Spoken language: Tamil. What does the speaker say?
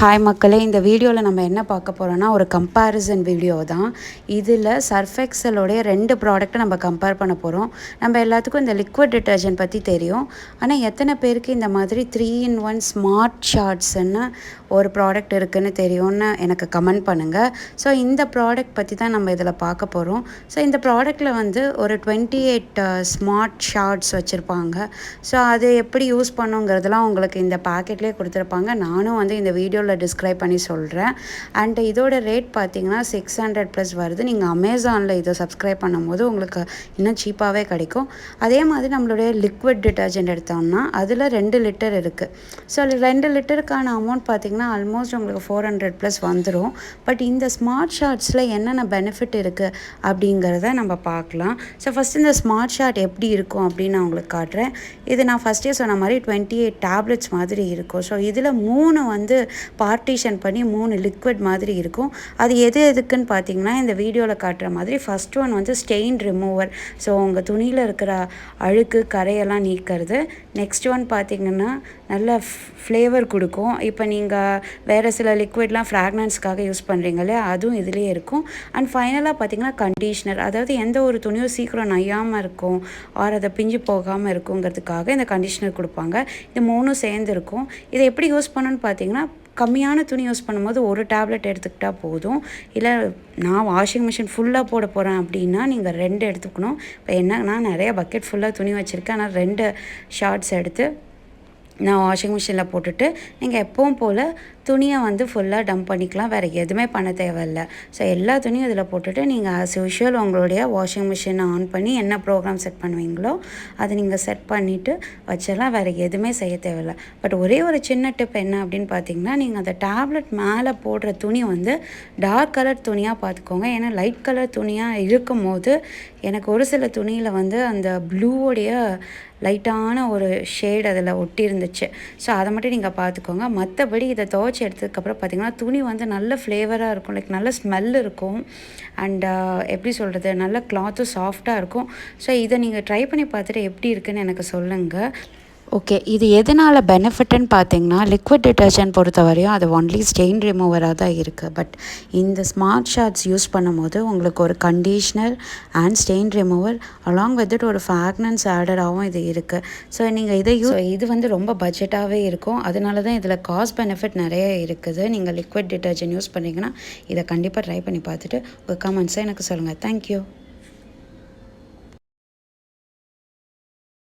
ஹாய் மக்களே இந்த வீடியோவில் நம்ம என்ன பார்க்க போகிறோன்னா ஒரு கம்பேரிசன் வீடியோ தான். இதில் சர்ஃபெக்சலோடைய ரெண்டு ப்ராடக்ட்டை நம்ம கம்பேர் பண்ண போகிறோம் நம்ம எல்லாத்துக்கும் இந்த லிக்விட் டிட்டர்ஜென்ட் பற்றி தெரியும். ஆனால் எத்தனை பேருக்கு இந்த மாதிரி த்ரீ இன் ஒன் ஸ்மார்ட் ஷார்ட்ஸ்ன்னு ஒரு ப்ராடக்ட் இருக்குதுன்னு தெரியும்னு எனக்கு கமெண்ட் பண்ணுங்கள் ஸோ இந்த ப்ராடக்ட் பற்றி தான் நம்ம இதில் பார்க்க போகிறோம் ஸோ இந்த ப்ராடக்ட்டில் வந்து ஒரு டுவெண்ட்டி எயிட் ஸ்மார்ட் ஷார்ட்ஸ் வச்சுருப்பாங்க. ஸோ அது எப்படி யூஸ் பண்ணுங்கிறதுலாம் உங்களுக்கு இந்த பேக்கெட்லேயே கொடுத்துருப்பாங்க. நானும் வந்து இந்த வீடியோவில் வீடியோவில் டிஸ்கிரைப் பண்ணி சொல்கிறேன் அண்ட் இதோட ரேட் பார்த்தீங்கன்னா சிக்ஸ் ஹண்ட்ரட் ப்ளஸ் வருது. நீங்கள் அமேசானில் இதை சப்ஸ்கிரைப் பண்ணும்போது உங்களுக்கு இன்னும் சீப்பாகவே கிடைக்கும். அதே மாதிரி நம்மளுடைய லிக்விட் டிட்டர்ஜென்ட் எடுத்தோம்னா அதில் ரெண்டு லிட்டர் இருக்குது ஸோ ரெண்டு லிட்டருக்கான அமௌண்ட் பார்த்திங்கன்னா ஆல்மோஸ்ட் உங்களுக்கு ஃபோர் ஹண்ட்ரட் ப்ளஸ் வந்துடும் பட் இந்த ஸ்மார்ட் ஷார்ட்ஸில் என்னென்ன பெனிஃபிட் இருக்குது அப்படிங்கிறத நம்ம பார்க்கலாம். ஸோ ஃபஸ்ட் இந்த ஸ்மார்ட் ஷார்ட் எப்படி இருக்கும் அப்படின்னு நான் உங்களுக்கு காட்டுறேன். இது நான் ஃபஸ்ட்டே சொன்ன மாதிரி டுவெண்ட்டி எயிட் டேப்லெட்ஸ் மாதிரி இருக்கும். ஸோ இதில் மூணு வந்து பார்ட்டிஷன் பண்ணி மூணு லிக்விட் மாதிரி இருக்கும். அது எது எதுக்குன்னு பார்த்தீங்கன்னா இந்த வீடியோவில் காட்டுற மாதிரி ஃபஸ்ட் ஒன் வந்து ஸ்டெயின் ரிமூவர் ஸோ உங்கள் துணியில் இருக்கிற அழுக்கு கரையெல்லாம் நீக்கிறது. நெக்ஸ்ட் ஒன் பார்த்திங்கன்னா நல்ல ஃப்ளேவர் கொடுக்கும். இப்போ நீங்கள் வேறு சில லிக்விட்லாம் ஃப்ராக்னன்ஸ்க்காக யூஸ் பண்ணுறீங்க இல்லையா? அதுவும் இதுலேயே இருக்கும். அண்ட் ஃபைனலாக பார்த்தீங்கன்னா கண்டிஷ்னர் அதாவது எந்த ஒரு துணியும் சீக்கிரம் நையாமல் இருக்கும் ஆர் அதை பிஞ்சு போகாமல் இருக்குங்கிறதுக்காக இந்த கண்டிஷ்னர் கொடுப்பாங்க. இது மூணும் சேர்ந்துருக்கும் இதை எப்படி யூஸ் பண்ணணும்னு பார்த்தீங்கன்னா கம்மியான துணி யூஸ் பண்ணும்போது ஒரு டேப்லெட் எடுத்துக்கிட்டால் போதும். இல்லை நான் வாஷிங் மிஷின் ஃபுல்லாக போட போகிறேன் அப்படின்னா நீங்கள் ரெண்டு எடுத்துக்கணும். இப்போ என்னன்னா நிறைய பக்கெட் ஃபுல்லாக துணி வச்சுருக்கேன். ஆனால் ரெண்டு ஷார்ட்ஸ் எடுத்து நான் வாஷிங் மிஷினில் போட்டுட்டு நீங்கள் எப்பவும் போல் துணியை வந்து ஃபுல்லாக டம்ப் பண்ணிக்கலாம். வேறு எதுவுமே பண்ண தேவையில்ல. ஸோ எல்லா துணியும் இதில் போட்டுட்டு நீங்கள் ஆஸ் யூஷுவல் உங்களுடைய வாஷிங் மிஷினை ஆன் பண்ணி என்ன ப்ரோக்ராம் செட் பண்ணுவீங்களோ அதை நீங்கள் செட் பண்ணிவிட்டு வச்செல்லாம் வேறு எதுவுமே செய்ய தேவையில்ல. பட் ஒரே ஒரு சின்ன டிப் என்ன அப்படின்னு பார்த்தீங்கன்னா நீங்கள் அந்த டேப்லெட் மேலே போடுற துணி வந்து டார்க் கலர் துணியாக பார்த்துக்கோங்க ஏன்னா லைட் கலர் துணியாக இருக்கும் போது எனக்கு ஒரு சில துணியில் வந்து அந்த ப்ளூவோடைய லைட்டான ஒரு ஷேட் அதில் ஒட்டி இருந்துச்சு ஸோ அதை மட்டும் நீங்கள் பார்த்துக்கோங்க. மற்றபடி இதை துவைச்சி எடுத்ததுக்கப்புறம் பார்த்திங்கன்னா துணி வந்து நல்ல ஃப்ளேவராக இருக்கும். லைக் நல்ல ஸ்மெல் இருக்கும். அண்ட் uh, எப்படி சொல்கிறது நல்ல கிளாத்தும் சாஃப்டாக இருக்கும். ஸோ இதை நீங்கள் ட்ரை பண்ணி பார்த்துட்டு எப்படி இருக்குன்னு எனக்கு சொல்லுங்கள் ஓகே இது எதனால் பெனிஃபிட்னு பார்த்தீங்கன்னா லிக்விட் டிட்டர்ஜென்ட் பொறுத்த வரையும் அது ஒன்லி ஸ்டெயின் ரிமூவராக தான் இருக்குது பட் இந்த ஸ்மார்ட் ஷார்ட்ஸ் யூஸ் பண்ணும்போது உங்களுக்கு ஒரு conditioner and stain remover along with it ஒரு ஃப்ராக்னன்ஸ் ஆடடாகவும் இது இருக்குது ஸோ நீங்கள் இதை யூ இது வந்து ரொம்ப பட்ஜெட்டாகவே இருக்கும். அதனால தான் இதில் காஸ்ட் பெனிஃபிட் நிறைய இருக்குது. நீங்கள் லிக்விட் டிட்டர்ஜென்ட் யூஸ் பண்ணிங்கன்னா இதை கண்டிப்பாக ட்ரை பண்ணி பார்த்துட்டு உங்கள் கமெண்ட்ஸை எனக்கு சொல்லுங்கள் தேங்க்யூ